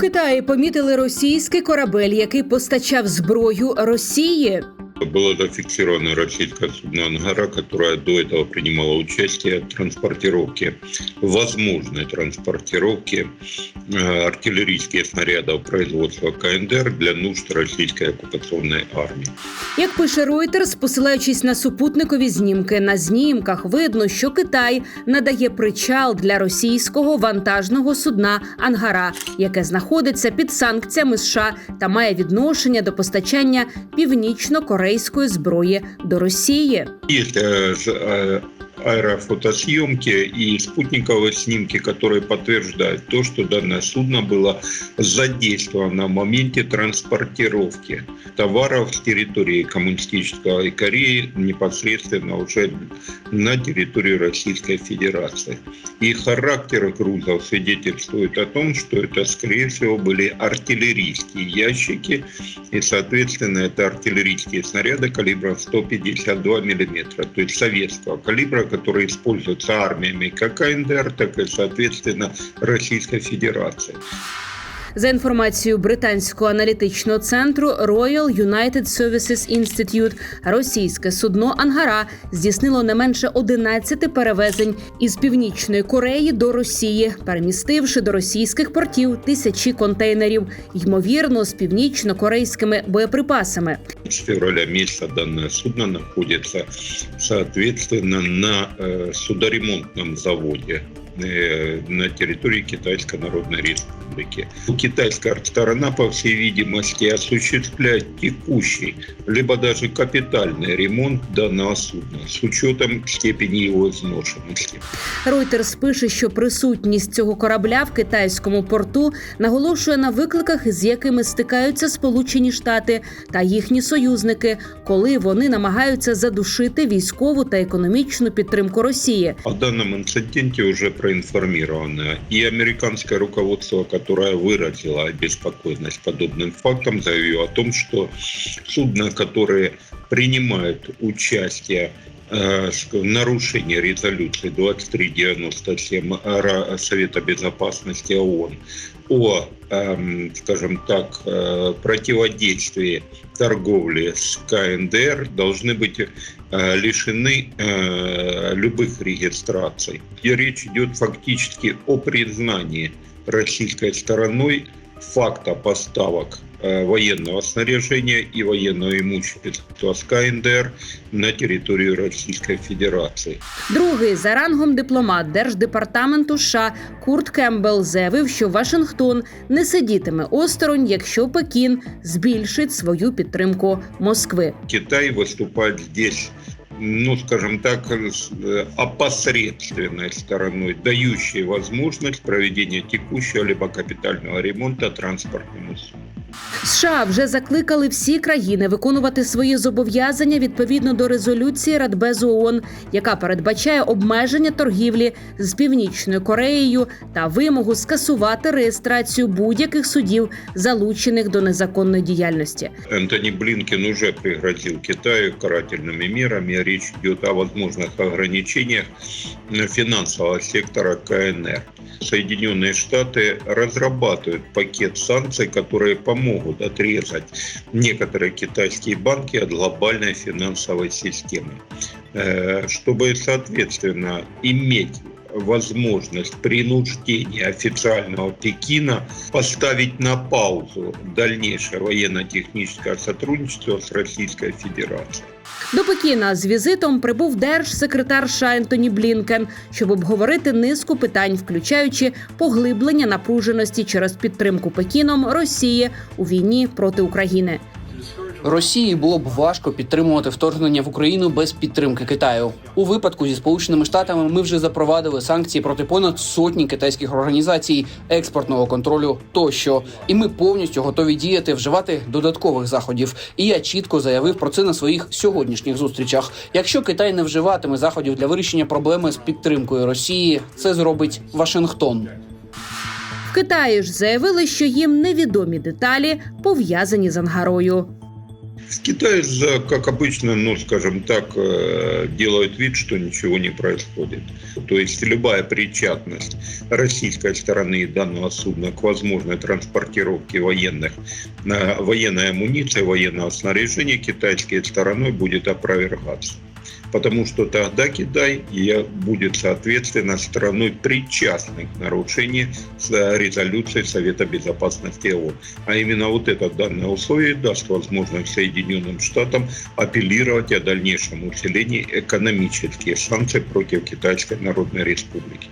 Китаї помітили російський корабель, який постачав зброю Росії. Было зафиксировано российское судно «Ангара», которое до этого принимало участие в транспортировке, возможной транспортировке э, артиллерийских снарядов производства КНДР для нужд российской оккупационной армии. Як пише Reuters, посилаючись на супутникові знімки, на знімках видно, що Китай надає причал для російського вантажного судна Ангара, яке знаходиться під санкціями США та має відношення до постачання північно-корейської зброї до Росії. Аэрофотосъемки и спутниковые снимки, которые подтверждают то, что данное судно было задействовано в моменте транспортировки товаров с территории коммунистической Кореи непосредственно уже на территорию Российской Федерации. И характер грузов свидетельствует о том, что это, скорее всего, были артиллерийские ящики, и, соответственно, это артиллерийские снаряды калибра 152 мм, то есть советского калибра, которые используются армиями как КНДР, так и, соответственно, Российской Федерации. За інформацією британського аналітичного центру Royal United Services Institute, російське судно Ангара здійснило не менше 11 перевезень із північної Кореї до Росії, перемістивши до російських портів тисячі контейнерів, ймовірно, з північно-корейськими боєприпасами. Февраля месяца данное судно находится, соответственно, на э, судоремонтном заводе э, на территории Китайской Народной Республики. Китайская сторона, по всей видимости, осуществляет текущий, либо даже капитальный ремонт данного судна с учетом степени его изношенности. Reuters пише, що присутність цього корабля в китайському порту наголошує на викликах, з якими стикаються Сполучені Штати та їхні союзники, коли вони намагаються задушити військову та економічну підтримку Росії. О данном инциденте уже проинформировано и американское руководство, которое выразило обеспокоенность подобным фактом, заявило о том, что судна, которые принимают участие э, нарушении резолюции 2397 Ра- Совета Безопасности ООН о, эм, скажем так, э, противодействии торговли с КНДР должны быть э, лишены любых регистраций. И речь идет фактически о признании российской стороной факта поставок военного снаряжения и военного имущества с КНДР на территорию Российской Федерации. Другий за рангом дипломат Держдепартаменту США Курт Кембел заявив, що Вашингтон не сидітиме осторонь, якщо Пекін збільшить свою підтримку Москви. Китай выступает здесь, ну, скажем так, э, опосредственной стороной, дающей возможность проведения текущего либо капитального ремонта транспортному. США вже закликали всі країни виконувати свої зобов'язання відповідно до резолюції Радбезу ООН, яка передбачає обмеження торгівлі з північною Кореєю та вимогу скасувати реєстрацію будь-яких судів, залучених до незаконної діяльності. Энтони Блинкен уже пригрозил Китаю карательными мерами. Речь идет о возможных ограничениях финансового сектора КНР. Соединенные Штаты разрабатывают пакет санкций, которые помогут отрезать некоторые китайские банки от глобальной финансовой системы, Э, чтобы, соответственно, иметь возможность принуждения официального Пекина поставить на паузу дальнейшее военно-техническое сотрудничество с Российской Федерацией. До Пекіна з візитом прибув держсекретар США Блінкен, щоб обговорити низку питань, включаючи поглиблення напруженості через підтримку Пекіном Росії у війні проти України. Росії було б важко підтримувати вторгнення в Україну без підтримки Китаю. У випадку зі сполученими штатами ми вже запровадили санкції проти понад сотні китайських організацій, експортного контролю тощо. І ми повністю готові діяти, вживати додаткових заходів. І я чітко заявив про це на своїх сьогоднішніх зустрічах. Якщо Китай не вживатиме заходів для вирішення проблеми з підтримкою Росії, це зробить Вашингтон. В Китаї ж заявили, що їм невідомі деталі пов'язані з Ангарою. В Китае, за- как обычно, ну, скажем так, э, делают вид, что ничего не происходит. То есть любая причастность российской стороны данного судна к возможной транспортировке военных, э, военной амуниции, военного снаряжения китайской стороной будет опровергаться. Потому что тогда Китай будет, соответственно, страной причастной к нарушению с- резолюции Совета Безопасности ООН. А именно вот это данное условие даст возможность Соединенным Штатам апеллировать о дальнейшем усилении экономических санкций против Китайской Народной Республики.